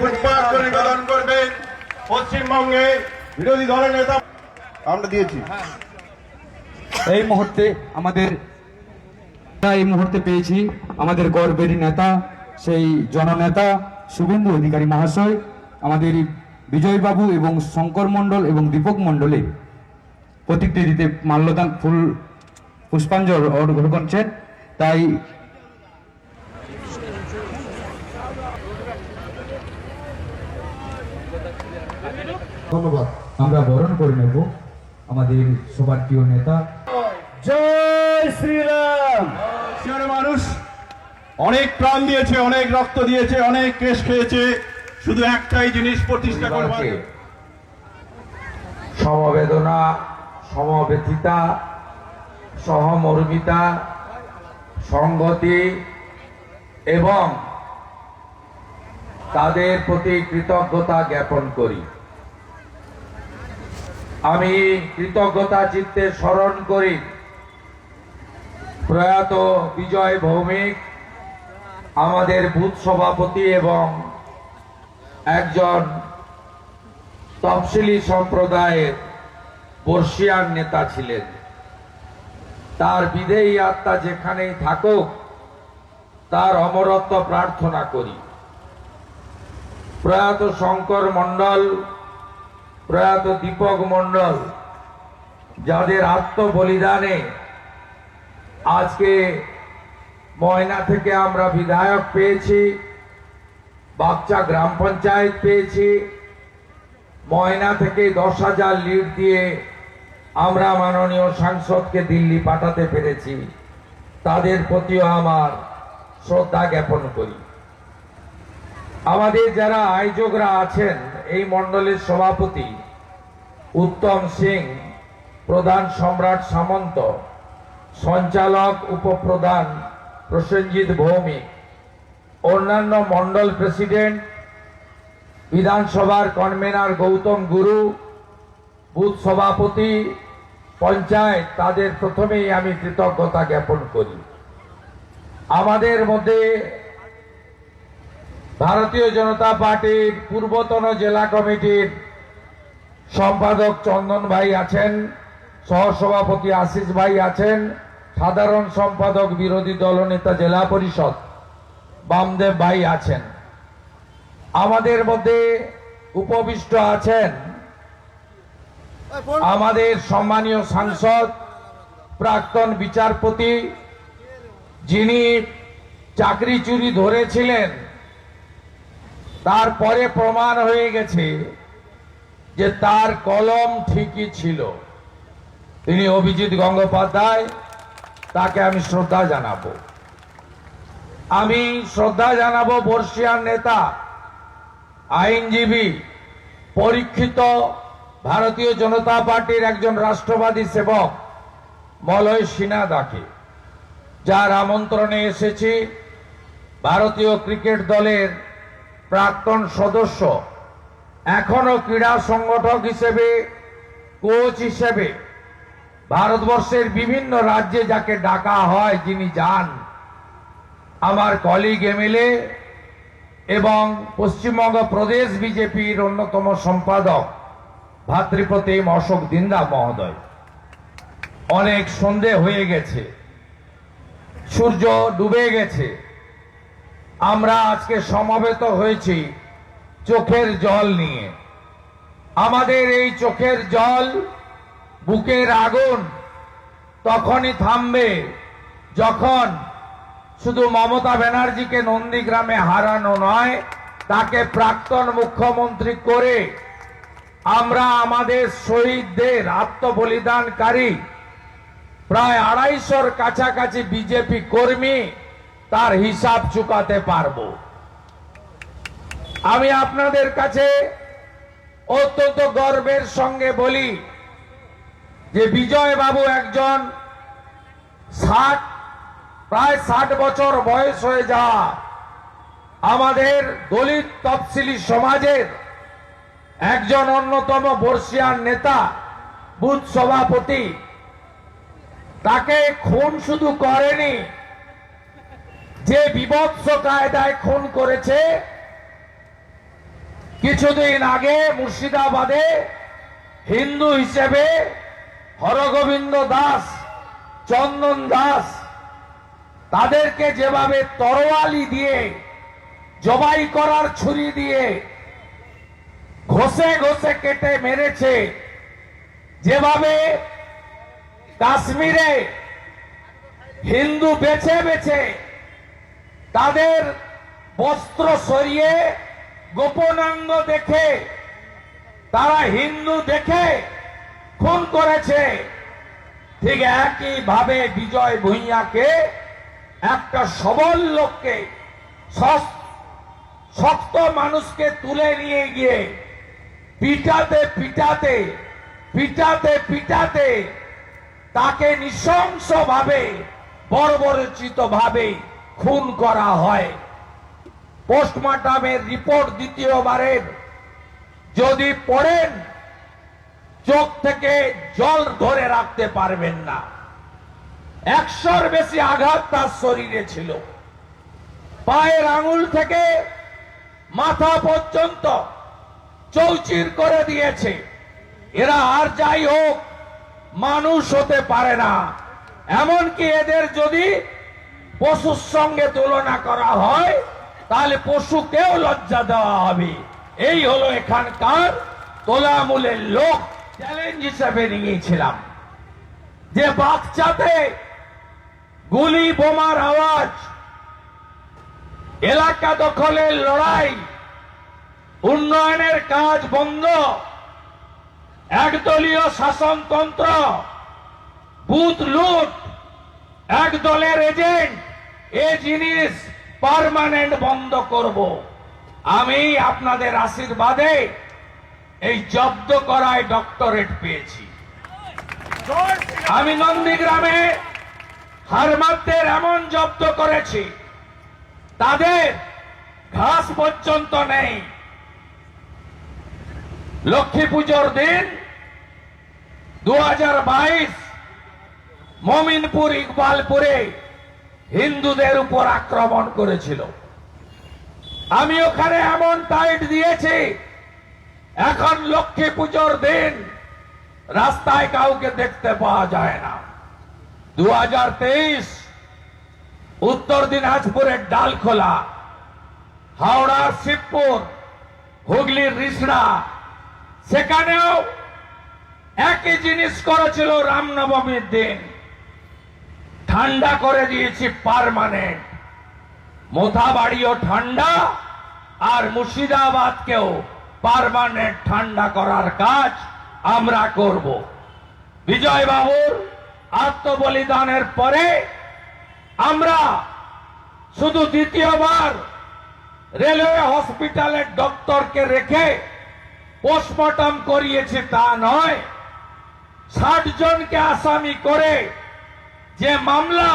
পুষ্পার্ঘ নিবেদন করবেন পশ্চিমবঙ্গে বিরোধী দলের নেতা। আমরা দিয়েছি। এই মুহূর্তে আমাদের, এই মুহূর্তে পেয়েছি আমাদের গর্বের নেতা, সেই জননেতা শুভেন্দু অধিকারী মহাশয়, আমাদের বিজয়বাবু এবং শঙ্কর মণ্ডল এবং দীপক মণ্ডলে দিতে মাল্যদান ফুল পুষ্পাঞ্জল অর্ঘ্য করছেন। তাই ধন্যবাদ। আমরা বরণ করে নেব আমাদের সবার প্রিয় নেতা। জয় শ্রীরাম! মানুষ অনেক প্রাণ দিয়েছে অনেক রক্ত দিয়েছে অনেক কেশ খেয়েছে। শুধু একটাই জিনিস প্রতিষ্ঠা করবার। সমবেদনা সমবেথিতা সহমর্মিতা সংগতি এবং তাদের প্রতি কৃতজ্ঞতা জ্ঞাপন করি। আমি কৃতজ্ঞতা চিত্তে স্মরণ করি। প্রয়াত বিজয় ভৌমিক, আমাদের বুথ সভাপতি এবং একজন তফসিলি সম্প্রদায়ের বর্ষিয়ান নেতা ছিলেন। তার বিদেয়ী আত্মা যেখানেই থাকুক, তার অমরত্ব প্রার্থনা করি। প্রয়াত শঙ্কর মণ্ডল প্রয়াত দীপক মণ্ডল, যাদের আত্মবলিদানে আজকে ময়না থেকে আমরা বিধায়ক পেয়েছি বাচ্চা গ্রাম পঞ্চায়েত পেয়েছি, ময়না থেকে দশ হাজার লিড দিয়ে আমরা মাননীয় সাংসদকে দিল্লি পাঠাতে পেরেছি। তাদের প্রতিও আমার শ্রদ্ধা জ্ঞাপন করি। আমাদের যারা আয়োজকরা আছেন, এই মণ্ডলের সভাপতি উত্তম সিং, প্রধান সম্রাট সামন্ত, সঞ্চালক উপপ্রধান প্রসেনজিৎ ভৌমিক, অন্যান্য মন্ডল প্রেসিডেন্ট, বিধানসভার কনভেনার গৌতম গুরু, বুথ সভাপতি, পঞ্চায়েত, তাদের প্রথমেই আমি কৃতজ্ঞতা জ্ঞাপন করি। আমাদের মধ্যে ভারতীয় জনতা পার্টির পূর্বতন জেলা কমিটির সম্পাদক চন্দন ভাই আছেন, সহসভাপতি আশিস ভাই আছেন, সাধারণ সম্পাদক বিরোধী দলনেতা জেলা পরিষদ বামদেব ভাই আছেন। আমাদের মধ্যে উপবিষ্ট আছেন আমাদের সম্মানীয় সাংসদ, প্রাক্তন বিচারপতি যিনি চাকরি চুরি ধরেছিলেন, তারপরে প্রমাণ হয়ে গেছে যে তার কলম ঠিকই ছিল। তিনি অভিজিৎ গঙ্গোপাধ্যায়, তাকে আমি শ্রদ্ধা জানাব। আমি শ্রদ্ধা জানাব বর্ষিয়ান নেতা, আইনজীবী, পরীক্ষিত ভারতীয় জনতা পার্টির একজন রাষ্ট্রবাদী সেবক, মলয় সিনহাদাকে, যার আমন্ত্রণে এসেছি ভারতীয় ক্রিকেট দলের প্রাক্তন সদস্য এখনও ক্রীড়া সংগঠক হিসেবে কোচ হিসেবে ভারতবর্ষের বিভিন্ন রাজ্যে যাকে ডাকা হয় যিনি যান, আমার কলিগ এমএলএ এবং পশ্চিমবঙ্গ প্রদেশ বিজেপির অন্যতম সম্পাদক ভাতৃপ্রতিম অশোক দিন্দা মহোদয়। অনেক সন্ধে হয়ে গেছে, সূর্য ডুবে গেছে। আমরা আজকে সমবেত হয়েছি চোখের জল নিয়ে। আমাদের এই চোখের জল বুকের আগুন তখনই থামবে যখন শুধু মমতা ব্যানার্জিকে নন্দীগ্রামে হারানো নয়, তাকে প্রাক্তন মুখ্যমন্ত্রী করে আমরা আমাদের শহীদদের আত্মবলিদানকারী, প্রায় আড়াইশোর কাছাকাছি বিজেপি কর্মী তার হিসাব চুকাতে পারব। আমি আপনাদের কাছে অত্যন্ত গর্বের সঙ্গে বলি যে বিজয় বাবু একজন ষাট, প্রায় ষাট বছর বয়স হয়ে যাওয়া আমাদের দলিত তফসিলি সমাজের একজন অন্যতম বর্ষিয়ান নেতা, বুথ সভাপতি। তাকে খুন শুধু করেনি, যে বিভৎস কায়দায় খুন করেছে কিছুদিন আগে মুর্শিদাবাদে হিন্দু হিসেবে হরগোবিন্দ দাস, চন্দন দাস, তাদেরকে যেভাবে তরোয়ালি দিয়ে, জবাই করার ছুরি দিয়ে ঘষে ঘষে কেটে মেরেছে, যেভাবে কাশ্মীরে হিন্দু বেছে বেছে তাদের বস্ত্র সরিয়ে গোপনাঙ্গ দেখে, তারা হিন্দু দেখে খুন করেছে। ঠিক একই ভাবে বিজয় ভূঁইয়াকে একটা সবল লোককে শক্ত মানুষকে তুলে নিয়ে গিয়ে পিটাতে পিটাতে পিটাতে পিটাতে তাকে নৃশংস ভাবে বর্বরচিত ভাবে খুন করা হয়। পোস্টমর্টমের রিপোর্ট দ্বিতীয়বারের যদি পড়েন, চোখ থেকে জল ধরে রাখতে পারবেন না। একশোর বেশি আঘাত তার শরীরে ছিল। পায়ের আঙুল থেকে মাথা পর্যন্ত চৌচির করে দিয়েছে। এরা আর যাই হোক, মানুষ হতে পারে না। এমনকি এদের যদি পশুর সঙ্গে তুলনা করা হয় তাহলে পশুকেও লজ্জা দেওয়া হবে। এই হলো এখানকার তোলামূলের লোক চ্যালেঞ্জ হিসেবে নিয়েছিলাম। যে বাচ্চাতে গুলি, বোমার আওয়াজ, এলাকা দখলের লড়াই, উন্নয়নের কাজ বন্ধ, একদলীয় শাসনতন্ত্র, বুথ লুট এক দলের এজেন্ট এ জিনিস পার্মানেন্ট বন্ধ করব। আমি আপনাদের আশীর্বাদে এই জব্দ করায় ডক্টরেট পেয়েছি। আমি নন্দীগ্রামে হারমাদদের এমন জব্দ করেছি, তাদের ঘাস পর্যন্ত নেই। লক্ষ্মী পুজোর দিন দু হাজার বাইশ মমিনপুর ইকবালপুরে হিন্দুদের উপর আক্রমণ করেছিল। আমি ওখানে এমন টাইট দিয়েছি, এখন লক্ষ্মী পুজোর দিন, রাস্তায় কাউকে দেখতে পাওয়া যায় না। দু হাজার তেইশ, উত্তর দিনাজপুরের ডালখোলা হাওড়ার শিবপুর, হুগলির রিসড়া, সেখানেও একই জিনিস করেছিল রামনবমীর দিন। ঠান্ডা করে দিয়েছি পারমানেন্ট মোথাবাড়িও ঠান্ডা আর মুর্শিদাবাদকেও পারমানেন্ট ঠান্ডা করার কাজ আমরা করব। বিজয় বাবুর আত্মবলিদানের পরে আমরা শুধু দ্বিতীয়বার রেলওয়ে হসপিটালের ডক্টরকে রেখে পোস্টমর্টম করিয়েছে তা নয়, ষাট জনকে আসামি করে যে মামলা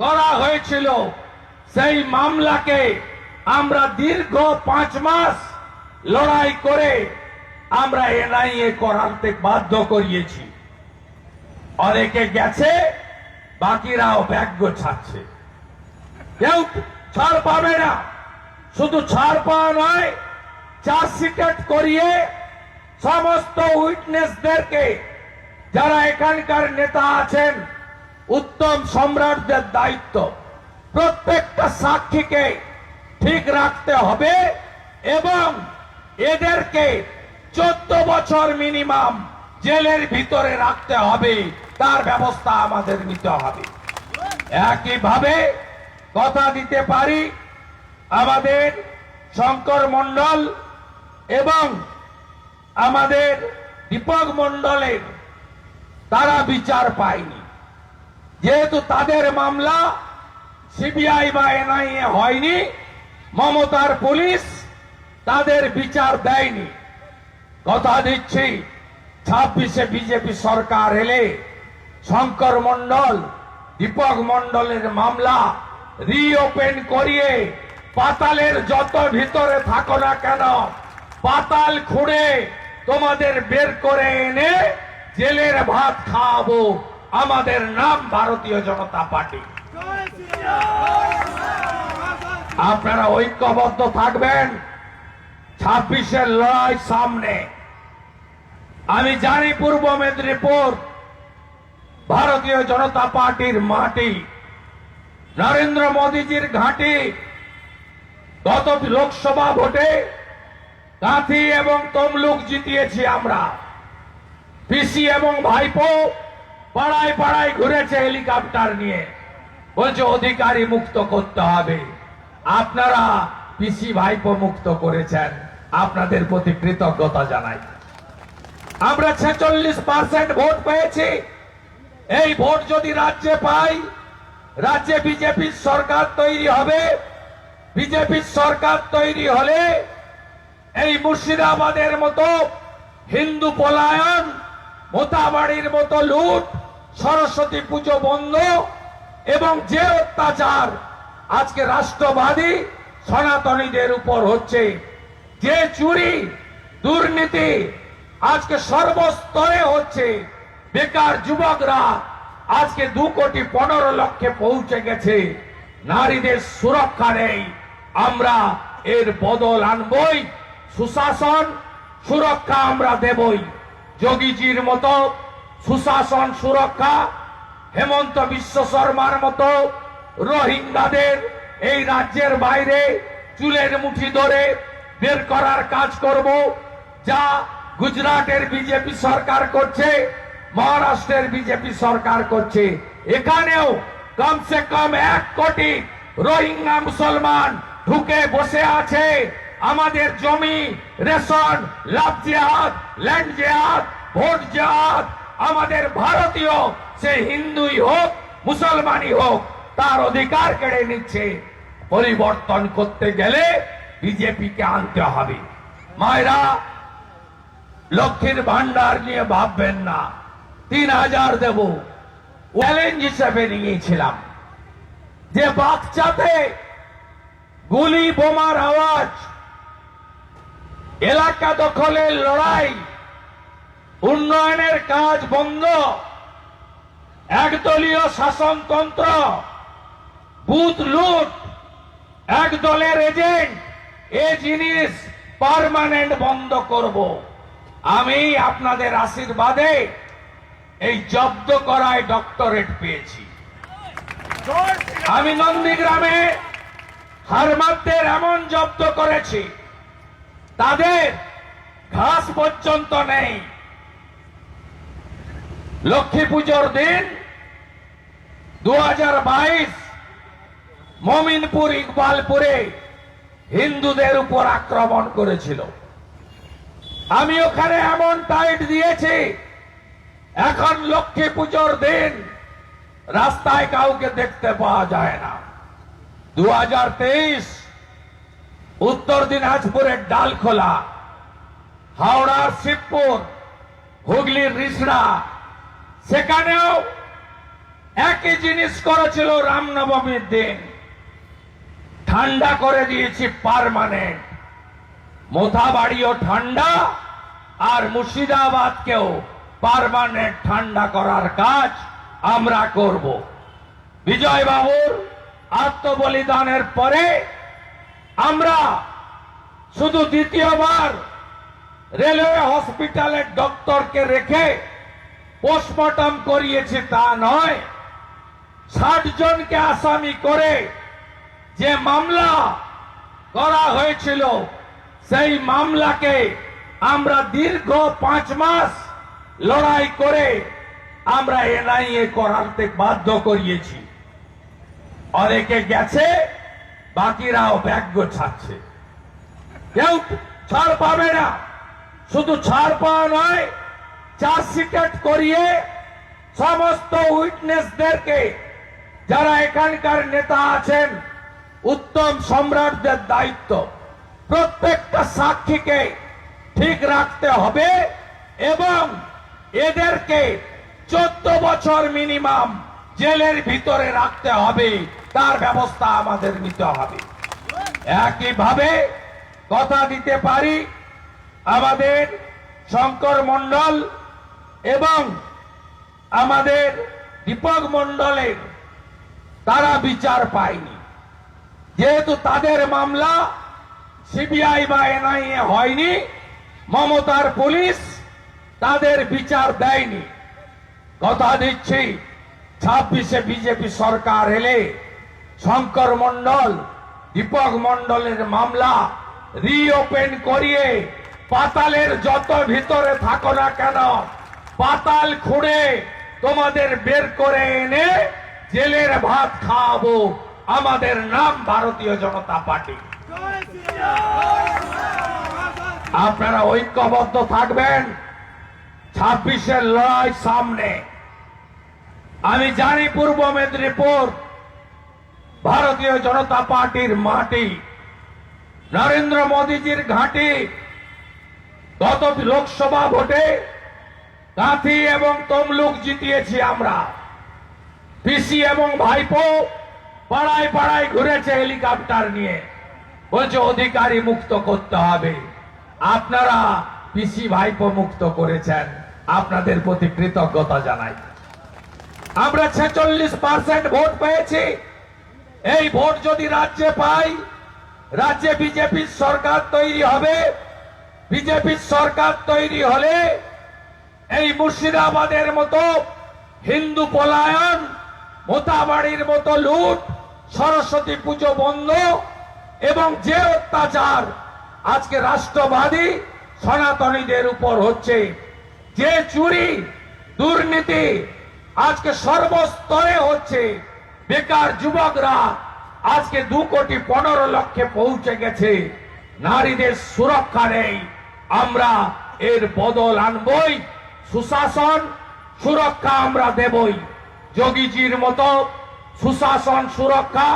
করা হয়েছিল, সেই মামলাকে আমরা দীর্ঘ পাঁচ মাস লড়াই করে আমরা এনআইএ করাতে বাধ্য করিয়েছি। অনেকে গেছে, বাকিরাও ব্যাগ গোছাচ্ছে কেউ ছাড় পাবে না। শুধু ছাড় পাওয়া নয় চার্জশিটেড করিয়ে সমস্ত উইটনেসদেরকে, যারা এখানকার নেতা আছেন উত্তম সম্রাটদের দায়িত্ব। প্রত্যেকটা সাক্ষীকে ঠিক রাখতে হবে এবং এদেরকে চোদ্দ বছর মিনিমাম জেলের ভিতরে রাখতে হবে। তার ব্যবস্থা আমাদের নিতে হবে। একইভাবে কথা দিতে পারি আমাদের শঙ্কর মন্ডল এবং আমাদের দীপক মন্ডলের তারা বিচার পায়নি। যেহেতু তাদের মামলা সিবিআই বা এনআইএ হয়নি, মমতার পুলিশ তাদের বিচার দেয়নি। কথা দিচ্ছি, ছাব্বিশে বিজেপি সরকার এলে শঙ্কর মন্ডল দীপক মন্ডলের মামলা রিওপেন করিয়ে পাতালের যত ভিতরে থাকো না কেন, পাতাল খুঁড়ে তোমাদের বের করে এনে জেলের ভাত খাওয়াবো। আমাদের নাম ভারতীয় জনতা পার্টি। আপনারা ঐক্যবদ্ধ থাকবেন। ছাব্বিশের লড়াই সামনে। আমি জানি পূর্ব মেদিনীপুর ভারতীয় জনতা পার্টির মাটি। নরেন্দ্র মোদীজির ঘাঁটি গত লোকসভা ভোটে কাঁথি এবং তমলুক জিতিয়েছি আমরা। পিসি এবং ভাইপো পাড়ায় পাড়ায় ঘুরেছে হেলিকপ্টার নিয়ে। বলছে, অধিকারী মুক্ত করতে হবে। আপনারা পিসি ভাইপো মুক্ত করেছেন। আপনাদের প্রতি কৃতজ্ঞতা জানাই। আমরা ছেচল্লিশ পার্সেন্ট ভোট পেয়েছি। এই ভোট যদি রাজ্যে পাই, রাজ্যে বিজেপির সরকার তৈরি হবে। বিজেপির সরকার তৈরি হলে এই মুর্শিদাবাদের মতো হিন্দু পলায়ন, মোতাবাড়ির মতো লুট সরস্বতী পুজো বন্ধ এবং যে অত্যাচার আজকে রাষ্ট্রবাদী সনাতনীদের উপর হচ্ছে, যে চুরি, দুর্নীতি আজকে সর্বস্তরে হচ্ছে, বেকার যুবকরা আজকে দু কোটি পনেরো লক্ষে পৌঁছে গেছে। নারীদের সুরক্ষা নেই, আমরা এর বদল আনবই, সুশাসন সুরক্ষা আমরা দেবই। যোগীজির মতো সুশাসন সুরক্ষা, হেমন্ত বিশ্ব শর্মার মতো রোহিঙ্গাদের এই রাজ্যের বাইরে চুলের মুঠি ধরে বের করার কাজ করব, যা গুজরাটের বিজেপি সরকার করছে, মহারাষ্ট্রের বিজেপি সরকার করছে। এখানেও কমসে কম এক কোটি রোহিঙ্গা মুসলমান ঢুকে বসে আছে। আমাদের জমি, রেশন, লাভ জেহাদ, ল্যান্ড জেহাদ, ভোট জেহাদ আমাদের ভারতীয়, সে হিন্দুই হোক, মুসলমানই হোক, তার অধিকার কেড়ে নিচ্ছে। পরিবর্তন করতে গেলে বিজেপিকে আনতে হবে। মায়েরা, লক্ষ্মীর ভান্ডার নিয়ে ভাববেন না। তিন হাজার দেব। চ্যালেঞ্জ হিসেবে নিয়েছিলাম। যে বাচ্চাতে গুলি, বোমার আওয়াজ, এলাকা দখলের লড়াই উন্নয়নের কাজ বন্ধ। একদলীয় শাসনতন্ত্র, বুথ লুট এক দলের এজেন্ট, এ জিনিস পার্মানেন্ট বন্ধ করব। আমি আপনাদের আশীর্বাদে এই জব্দ করায় ডক্টরেট পেয়েছি। আমি নন্দীগ্রামে হারমাদদের এমন জব্দ করেছি, তাদের ঘাস পর্যন্ত নেই। লক্ষ্মী পুজোর দিন দু হাজার বাইশ মমিনপুর ইকবালপুরে হিন্দুদের উপর আক্রমণ করেছিল। আমি ওখানে এমন টাইট দিয়েছি, এখন লক্ষ্মী পুজোর দিন রাস্তায় কাউকে দেখতে পাওয়া যায় না। দু হাজার তেইশ উত্তর দিনাজপুরের ডালখোলা, হাওড়ার শিবপুর, হুগলির রিসড়া সেখানেও একই জিনিস করেছিল রামনবমীর দিন। ঠান্ডা করে দিয়েছি পারমানেন্ট। মোথাবাড়িও ঠান্ডা আর মুর্শিদাবাদকেও পারমানেন্ট ঠান্ডা করার কাজ আমরা করব। বিজয় বাবুর আত্মবলিদানের পরে আমরা শুধু দ্বিতীয়বার রেলওয়ে হসপিটালের ডক্টরকে রেখে পোস্টমর্টম করিয়েছে তা নয়। ষাট জনকে আসামি করে যে মামলা করা হয়েছিল, সেই মামলাকে আমরা দীর্ঘ পাঁচ মাস লড়াই করে আমরা এনআইএ করাতে বাধ্য করিয়েছি। অনেকে গেছে, বাকিরাও ব্যাগ গোছাচ্ছে কেউ ছাড় পাবে না। শুধু ছাড় পাওয়া নয় চার্জশিটেড করিয়ে সমস্ত উইটনেসদেরকে যারা এখানকার নেতা আছেন, উত্তম সম্রাটদের দায়িত্ব। প্রত্যেকটা সাক্ষীকে ঠিক রাখতে হবে এবং এদেরকে চোদ্দ বছর মিনিমাম জেলের ভিতরে রাখতে হবে। তার ব্যবস্থা আমাদের নিতে হবে। একইভাবে কথা দিতে পারি, আমাদের শঙ্কর মন্ডল এবং আমাদের দীপক মন্ডলের তারা বিচার পায়নি। যেহেতু তাদের মামলা সিবিআই বা এনআইএ হয়নি, মমতার পুলিশ তাদের বিচার দেয়নি। কথা দিচ্ছি, ছাব্বিশে বিজেপি সরকার এলে শঙ্কর মন্ডল দীপক মন্ডলের মামলা রিওপেন করিয়ে পাতালের যত ভিতরে থাকো না কেন পাতাল খুঁড়ে তোমাদের বের করে এনে জেলের ভাত খাওয়াবো। আমাদের নাম ভারতীয় জনতা পার্টি। আপনারা ঐক্যবদ্ধ থাকবেন। ছাব্বিশের লড়াই সামনে। আমি জানি পূর্ব মেদিনীপুর ভারতীয় জনতা পার্টির মাটি। নরেন্দ্র মোদীজির ঘাঁটি। গত লোকসভা ভোটে কাঁথি এবং তমলুক জিতিয়েছি আমরা। পিসি এবং ভাইপো পাড়ায় পাড়ায় ঘুরেছে হেলিকপ্টার নিয়ে। বলছে, অধিকারী মুক্ত করতে হবে। আপনারা পিসি ভাইপো মুক্ত করেছেন। আপনাদের প্রতি কৃতজ্ঞতা জানাই। আমরা ছেচল্লিশ পার্সেন্ট ভোট পেয়েছি। এই ভোট যদি রাজ্যে পাই, রাজ্যে বিজেপির সরকার তৈরি হবে। বিজেপির সরকার তৈরি হলে এই মুর্শিদাবাদের মতো হিন্দু পলায়ন, মোতাবাড়ির মতো লুট, সরস্বতী পুজো বন্ধ এবং যে অত্যাচার আজকে রাষ্ট্রবাদী সনাতনীদের উপর হচ্ছে, যে চুরি, দুর্নীতি আজকে সর্বস্তরে হচ্ছে, বেকার যুবকরা আজকে দু কোটি পনেরো লক্ষে পৌঁছে গেছে, নারীদের সুরক্ষা নেই, আমরা এর বদল আনবই। সুশাসন সুরক্ষা আমরা দেবই। যোগীজির মতো সুশাসন সুরক্ষা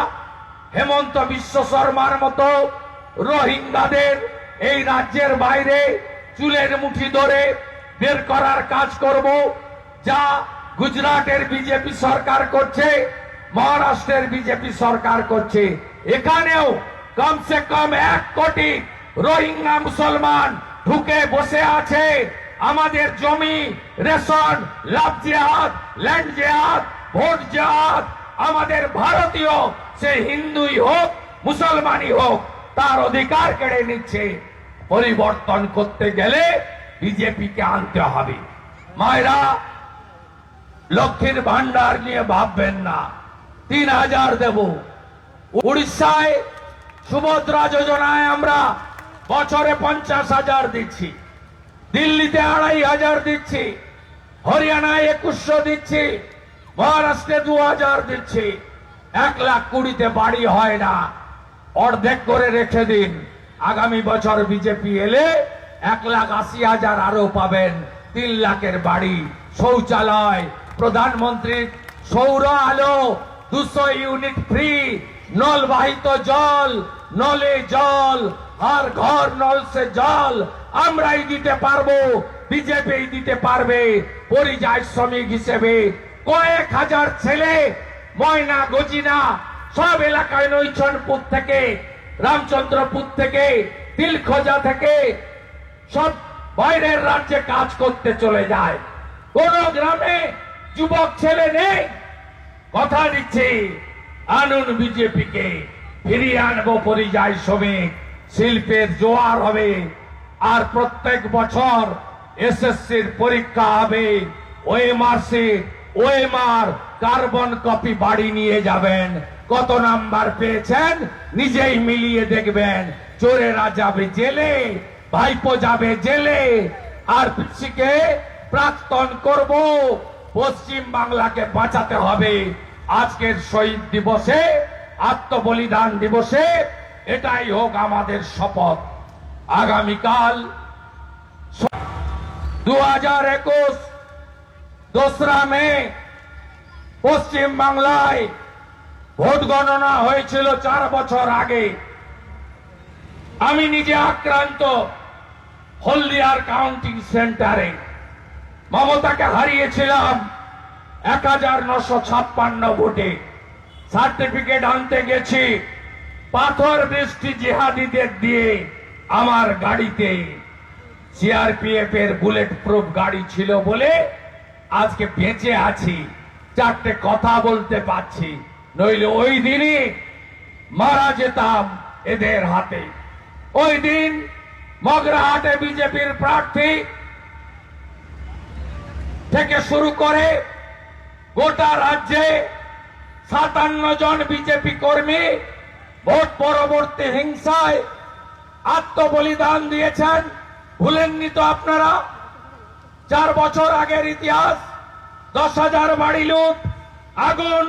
হেমন্ত বিশ্ব শর্মার মতো রোহিঙ্গাদের এই রাজ্যের বাইরে চুলের মুঠি ধরে বের করার কাজ করব, যা গুজরাটের বিজেপি সরকার করছে, মহারাষ্ট্রের বিজেপি সরকার করছে। এখানেও কমসে কম এক কোটি রোহিঙ্গা মুসলমান ঢুকে বসে আছে। আমাদের জমি, রেশন, লাভ জেহাদ, ল্যান্ড জেহাদ, ভোট জেহাদ, আমাদের ভারতীয়, সে হিন্দুই হোক, মুসলমানই হোক, তার অধিকার কেড়ে নিচ্ছে। পরিবর্তন করতে গেলে বিজেপিকে আনতে হবে। মায়েরা, লক্ষ্মীর ভান্ডার নিয়ে ভাববেন না। তিন হাজার দেব। উড়িষ্যায় সুভদ্রা যোজনায় আমরা বছরে পঞ্চাশ হাজার দিচ্ছি। দিল্লিতে আড়াই হাজার দিচ্ছি, হরিয়ানায় একুশশো দিচ্ছি, মহারাষ্ট্রে দু হাজার দিচ্ছি। এক লাখ কুড়িতে বাড়ি হয় না। অর্ধেক করে রেখে দিন। আগামী বছর বিজেপি এলে এক লাখ আশি হাজার আরও পাবেন। তিন লাখের বাড়ি। শৌচালয়, প্রধানমন্ত্রী সৌর আলো, দুশো ইউনিট ফ্রি, নলবাহিত জল, নলে জল আর ঘর নল সে জল, আমরাই দিতে পারব, বিজেপি দিতে পারবে, পরিযায় শ্রমিক হিসেবে। কয়েক হাজার ছেলে, ময়না, গজিনা, সব এলাকায় নৈছনপুর থেকে, রামচন্দ্রপুর থেকে, তিলখোজা থেকে, সব বাইরের রাজ্যে কাজ করতে চলে যায়। কোন গ্রামে যুবক ছেলে নেই। কথা দিচ্ছি, আনুন বিজেপিকে, ফিরিয়ে আনব পরিযায় শ্রমিক। শিল্পের জোয়ার হবে। আর প্রত্যেক বছর এসএসসির পরীক্ষা হবে। OMR sheet OMR carbon copy বাড়ি নিয়ে যাবেন। কত নাম্বার পেয়েছেন? নিজেই মিলিয়ে দেখবেন। চোরেরা যাবে জেলে, ভাইপো যাবে জেলে। আর পিসিকে প্রাক্তন করব। পশ্চিম বাংলাকে বাঁচাতে হবে। আজকের শহীদ দিবসে, আত্মবলিদান দিবসে এটাই হোক আমাদের শপথ। আগামীকাল দু হাজার একুশ দোসরা মে পশ্চিম বাংলায় ভোট গণনা হয়েছিল চার বছর আগে। আমি নিজে আক্রান্ত হলদিয়ার কাউন্টিং সেন্টারে। মমতাকে হারিয়েছিলাম এক হাজার নশো ছাপ্পান্ন ভোটে। সার্টিফিকেট আনতে গেছি। পাথর বৃষ্টি জেহাদিদের দিয়ে আমার গাড়িতে সিআরপিএফ এর বুলেট প্রুফ গাড়ি ছিল বলে আজকে বেঁচে আছি। চারটে কথা বলতে পারছি। নইলে ওই দিনই মারা যেতাম এদের হাতে। ওই দিন মগরাহাটে বিজেপির প্রার্থী থেকে শুরু করে গোটা রাজ্যে সাতান্ন জন বিজেপি কর্মী ভোট পরবর্তী হিংসায় আত্মবলিদান দিয়েছেন। ভুলেননি তো আপনারা? চার বছর আগের ইতিহাস, দশ হাজার বাড়ি লুট, আগুন,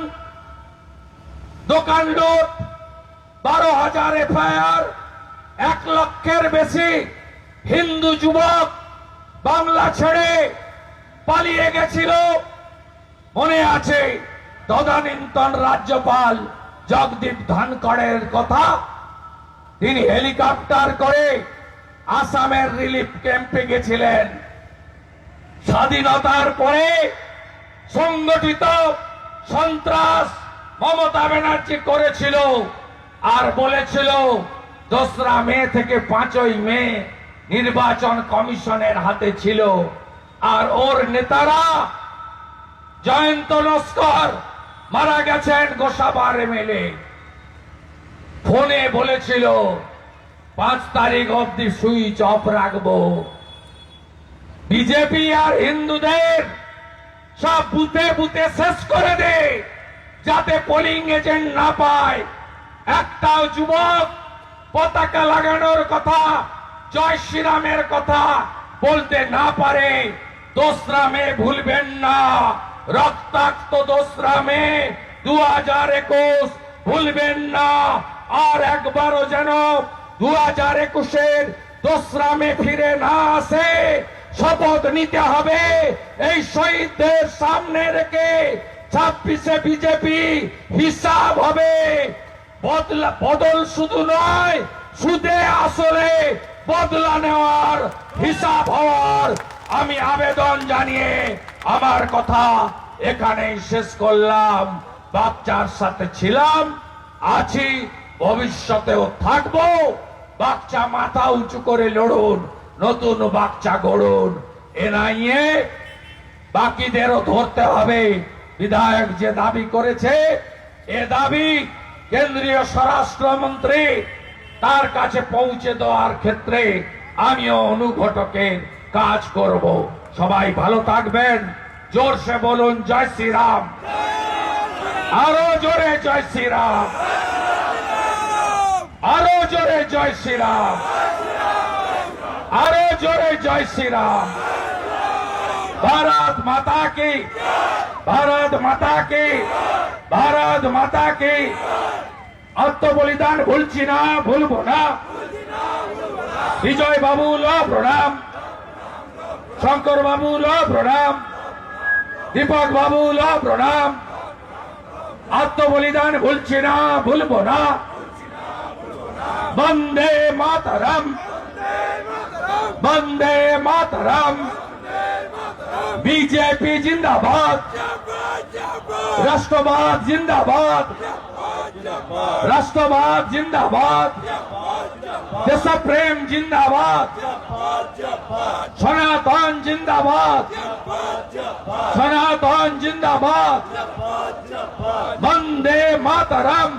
দোকান লুট, বারো হাজার এফআইআর, এক লক্ষের বেশি হিন্দু যুবক বাংলা ছেড়ে পালিয়ে গেছিল। মনে আছে তদানীন্তন রাজ্যপাল জগদীপ ধনকড়ের কথা। তিনি হেলিকপ্টার করে আসামের রিলিফ ক্যাম্পে গেছিলেন। স্বাধীনতার পরে সংগঠিত সন্ত্রাস মমতা ব্যানার্জি করেছিল আর বলেছিল, দোসরা মে থেকে পাঁচই মে নির্বাচন কমিশনের হাতে ছিল। আর ওর নেতারা জয়ন্ত নস্কর মারা গেছেন গোসাবার এমএলএ ফোনে বলেছিল, পাঁচ তারিখ অব্দি সুইচ অফ রাখব। বিজেপি আর হিন্দুদের সব বুথে বুথে শেষ করে দে, যাতে পোলিং এজেন্ট না পায়। একটাও যুবক পতাকা লাগানোর কথা, জয় শ্রীরামের কথা বলতে না পারে। দোসরা মে ভুলবেন না। রক্তাক্ত দোসরা মে দু হাজার একুশ, ভুলবেন না। আর একবারও যেন দু হাজার একুশের দোসরা মে ফিরে না আসে, শপথ নিতে হবে। এই শহীদদের সামনে রেখে ছাব্বিশে বিজেপি হিসাব হবে। বদলা, বদল শুধু নয়, সুদে আসলে বদলা নেওয়ার হিসাব হওয়ার আমি আবেদন জানিয়ে আমার কথা এখানেই শেষ করলাম। বাচ্চার সাথে ছিলাম, আছি, ভবিষ্যতেও থাকব। বাচ্চা মাথা উঁচু করে লড়ুন, নতুন বাচ্চা গড়ুন। এনআইএ বাকিদেরও ধরতে হবে। বিধায়ক যে দাবি করেছে, এ দাবি কেন্দ্রীয় স্বরাষ্ট্রমন্ত্রী তার কাছে পৌঁছে দেওয়ার ক্ষেত্রে আমিও অনুঘটকের কাজ করব। সবাই ভালো থাকবেন। জোরসে বলুন, জয় শ্রীরাম। আরও জোরে জয় শ্রীরাম। আরও জোরে জয় শ্রীরাম। আরও জোরে জয় শ্রীরাম। ভারত মাতা কি? ভারত মাতা কি? ভারত মাতা কি? আত্মবলিদান ভুলছি না, ভুলবো না। বিজয় বাবু, ল প্রণাম। শঙ্কর বাবু ল প্রণাম, দীপক বাবু ল প্রণাম, আত্মবলিদান ভুলছি না, ভুলবো না। বন্দে মাতরম বন্দে মাতরম। বিজেপি জিন্দাবাদ, রাষ্ট্রবাদ জিন্দাবাদ রাষ্ট্রবাদ জিন্দাবাদ। দেশপ্রেম জিন্দাবাদ সনাতন জিন্দাবাদ সনাতন জিন্দাবাদ বন্দে মাতরম